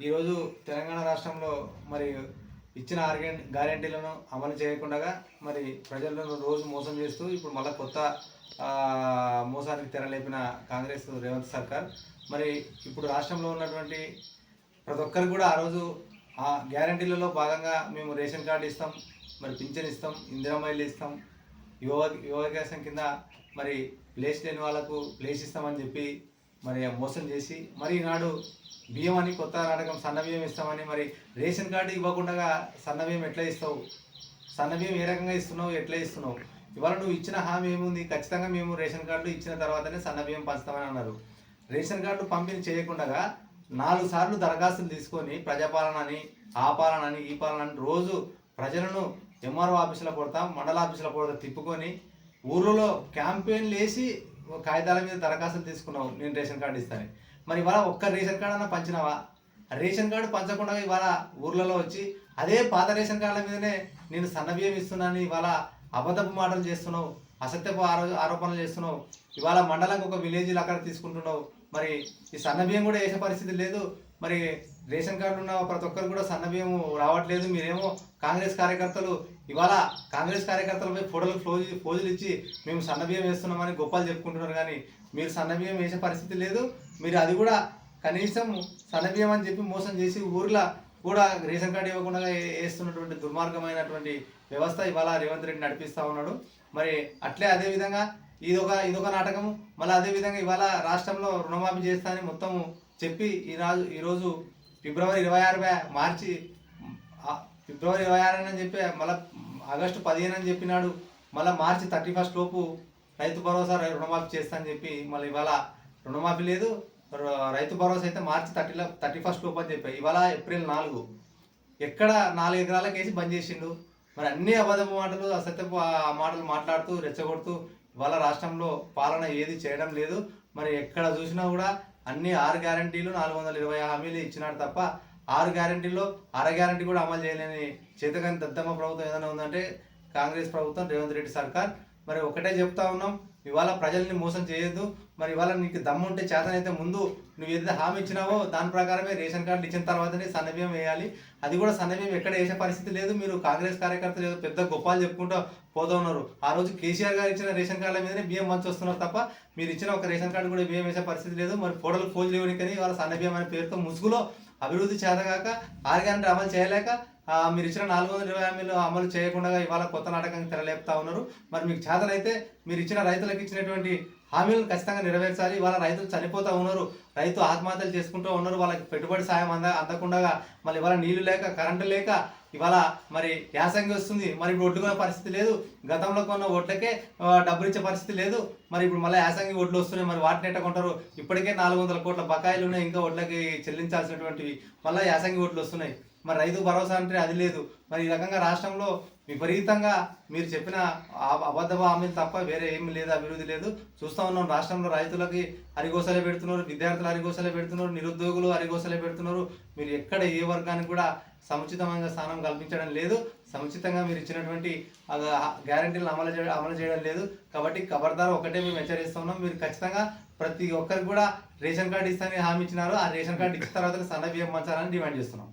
ఈరోజు తెలంగాణ రాష్ట్రంలో మరి ఇచ్చిన ఆర్గెన్ గ్యారెంటీలను అమలు చేయకుండా మరి ప్రజలను రోజు మోసం చేస్తూ ఇప్పుడు మళ్ళీ కొత్త మోసానికి తెరలేపిన కాంగ్రెస్ రేవంత్ సర్కార్. మరి ఇప్పుడు రాష్ట్రంలో ఉన్నటువంటి ప్రతి ఒక్కరికి కూడా ఆ రోజు ఆ గ్యారంటీలలో భాగంగా మేము రేషన్ కార్డు ఇస్తాం మరి పింఛన్ ఇస్తాం ఇందిరామైలు ఇస్తాం యువ యువకాశం కింద మరి ప్లేస్ లేని వాళ్ళకు ప్లేస్ ఇస్తామని చెప్పి మరి మోసం చేసి మరి ఈనాడు బియ్యం అని కొత్త నాటకం సన్న బియ్యం ఇస్తామని మరి రేషన్ కార్డు ఇవ్వకుండా సన్న బియ్యం ఎట్లా ఇస్తావు? సన్న బియ్యం ఏ రకంగా ఇస్తున్నావు? ఎట్లా ఇస్తున్నావు? ఇవాళ నువ్వు ఇచ్చిన హామీ ఏముంది? ఖచ్చితంగా మేము రేషన్ కార్డు ఇచ్చిన తర్వాతనే సన్న బియ్యం పంచుతామని అన్నారు. రేషన్ కార్డు పంపిణీ చేయకుండా నాలుగు సార్లు దరఖాస్తులు తీసుకొని ప్రజాపాలన అని ఆ పాలన అని ఈ పాలన అని రోజు ప్రజలను ఎంఆర్ఓ ఆఫీసులో కొడతాం మండల ఆఫీసులో కొడతాం తిప్పుకొని ఊర్లలో క్యాంపెయిన్లు వేసి కాగితాల మీద దరఖాస్తులు తీసుకున్నావు నేను రేషన్ కార్డు ఇస్తాను మరి ఇవాళ ఒక్క రేషన్ కార్డు అన్న పంచినావా? రేషన్ కార్డు పంచకుండా ఇవాళ ఊర్లలో వచ్చి అదే పాత రేషన్ కార్డుల మీదనే నేను సన్నబియ్యం ఇస్తున్నాను ఇవాళ అబద్ధపు మాటలు చేస్తున్నావు అసత్యపు ఆరో ఆరోపణలు చేస్తున్నావు ఇవాళ మండలంకి ఒక విలేజ్లు అక్కడ తీసుకుంటున్నావు. మరి ఈ సన్నబియ్యం కూడా వేసే పరిస్థితి లేదు మరి రేషన్ కార్డు ఉన్న ప్రతి ఒక్కరు కూడా సన్నబియ్యం రావట్లేదు. మీరేమో కాంగ్రెస్ కార్యకర్తలు ఇవాళ కాంగ్రెస్ కార్యకర్తలపై ఫోటోలు ఫోజు ఫోజులు ఇచ్చి మేము సన్నబియ్యం వేస్తున్నామని గొప్పలు చెప్పుకుంటున్నారు. కానీ మీరు సన్నబియ్యం వేసే పరిస్థితి లేదు. మీరు అది కూడా కనీసం సన్నబియ్యం అని చెప్పి మోసం చేసి ఊర్లో కూడా రేషన్ కార్డు ఇవ్వకుండా వేస్తున్నటువంటి దుర్మార్గమైనటువంటి వ్యవస్థ ఇవాళ రేవంత్ రెడ్డి నడిపిస్తూ ఉన్నాడు. మరి అట్లే అదే విధంగా ఇదొక ఇదొక నాటకము. మళ్ళీ అదే విధంగా ఇవాళ రాష్ట్రంలో రుణమాఫీ చేస్తా అని మొత్తము చెప్పి ఈరోజు ఈరోజు ఫిబ్రవరి ఇరవై ఆరు మార్చి ఫిబ్రవరి ఇరవై ఆరు అని చెప్పి మళ్ళీ ఆగస్టు పదిహేను అని చెప్పినాడు. మళ్ళీ మార్చి థర్టీ ఫస్ట్ లోపు రైతు భరోసా రుణమాఫీ చేస్తా అని చెప్పి మళ్ళీ ఇవాళ రుణమాఫీ లేదు. రైతు భరోసా అయితే మార్చి థర్టీ థర్టీ ఫస్ట్ లోపు అని చెప్పి ఇవాళ ఏప్రిల్ నాలుగు. ఎక్కడ నాలుగు ఎకరాలకు వేసి బంద్ చేసిండు. మరి అన్ని అబద్ధపు మాటలు అసత్యపు ఆ మాటలు మాట్లాడుతూ రెచ్చగొడుతూ ఇవాళ రాష్ట్రంలో పాలన ఏది చేయడం లేదు. మరి ఎక్కడ చూసినా కూడా అన్ని ఆరు గ్యారంటీలు నాలుగు వందల ఇరవై హామీలు ఇచ్చినాడు తప్ప ఆరు గ్యారంటీలో అర గ్యారంటీ కూడా అమలు చేయలేని చేతకాని దద్దమ్మ ప్రభుత్వం ఏదైనా ఉందంటే కాంగ్రెస్ ప్రభుత్వం రేవంత్ రెడ్డి సర్కార్ మరి ఒకటే చెప్తా ఉన్నాం ఇవాళ ప్రజల్ని మోసం చేయొద్దు మరి ఇవాళ నీకు దమ్ము ఉంటే చేతనైతే ముందు నువ్వు ఏదైతే హామీ ఇచ్చినావో దాని ప్రకారమే రేషన్ కార్డు ఇచ్చిన తర్వాతనే సన్నబియ్యం వేయాలి. అది కూడా సన్నబియ్యం ఎక్కడ వేసే పరిస్థితి లేదు. మీరు కాంగ్రెస్ కార్యకర్తలు ఏదో పెద్ద గొప్పలు చెప్పుకుంటూ పోతూ ఉన్నారు. ఆ రోజు కేసీఆర్ గారు ఇచ్చిన రేషన్ కార్డుల మీదనే బియ్యం మంచి వస్తున్నారు తప్ప మీరు ఇచ్చిన ఒక రేషన్ కార్డు కూడా బియ్యం వేసే పరిస్థితి లేదు. మరి ఫోటోలు ఫోజులు ఇవ్వనికని వాళ్ళ సన్నబియ్యం అనే పేరుతో ముసుగులో అభివృద్ధి చేతగాక ఆర్గానిక్ అమలు చేయలేక మీరు ఇచ్చిన నాలుగు వందల ఇరవై హామీలు అమలు చేయకుండా ఇవాళ కొత్త నాటకానికి తెరలేపుతా ఉన్నారు. మరి మీకు చేతనైతే మీరు ఇచ్చిన రైతులకు ఇచ్చినటువంటి హామీలను ఖచ్చితంగా నెరవేర్చాలి. ఇవాళ రైతులు చనిపోతూ ఉన్నారు. రైతు ఆత్మహత్యలు చేసుకుంటూ ఉన్నారు. వాళ్ళకి పెట్టుబడి సాయం అంద అందకుండా మళ్ళీ ఇవాళ నీళ్ళు లేక కరెంటు లేక ఇవాళ మరి యాసంగి వస్తుంది. మరి ఇప్పుడు ఒడ్లు కొనే పరిస్థితి లేదు. గతంలో కొన్న ఒడ్లకే డబ్బులు ఇచ్చే పరిస్థితి లేదు. మరి ఇప్పుడు మళ్ళీ యాసంగి ఒడ్లు వస్తున్నాయి. మరి వాటిని ఎట్ట కొంటారు? ఇప్పటికే నాలుగు వందల కోట్ల బకాయిలు ఉన్నాయి. ఇంకా ఒడ్లకి చెల్లించాల్సినటువంటివి మళ్ళీ యాసంగి ఓట్లు వస్తున్నాయి. మరి రైతు భరోసా అంటే అది లేదు. మరి ఈ రకంగా రాష్ట్రంలో విపరీతంగా మీరు చెప్పిన అబద్ధ హామీలు తప్ప వేరే ఏమి లేదు అభివృద్ధి లేదు. చూస్తూ ఉన్నాం రాష్ట్రంలో రైతులకి అరిగోసలే పెడుతున్నారు విద్యార్థులు అరిగోసలే పెడుతున్నారు నిరుద్యోగులు అరిగోసలే పెడుతున్నారు. మీరు ఎక్కడ ఏ వర్గానికి కూడా సముచితమైన స్థానం కల్పించడం లేదు. సముచితంగా మీరు ఇచ్చినటువంటి గ్యారంటీలను అమలు చేయడం అమలు చేయడం లేదు. కాబట్టి ఖబర్దార్ ఒకటే మేము హెచ్చరిస్తున్నాం మీరు ఖచ్చితంగా ప్రతి ఒక్కరికి కూడా రేషన్ కార్డు ఇస్తానని హామీ ఇచ్చినారు. ఆ రేషన్ కార్డు ఇచ్చిన తర్వాత సన్న బియ్యం పంచాలని డిమాండ్ చేస్తున్నాం.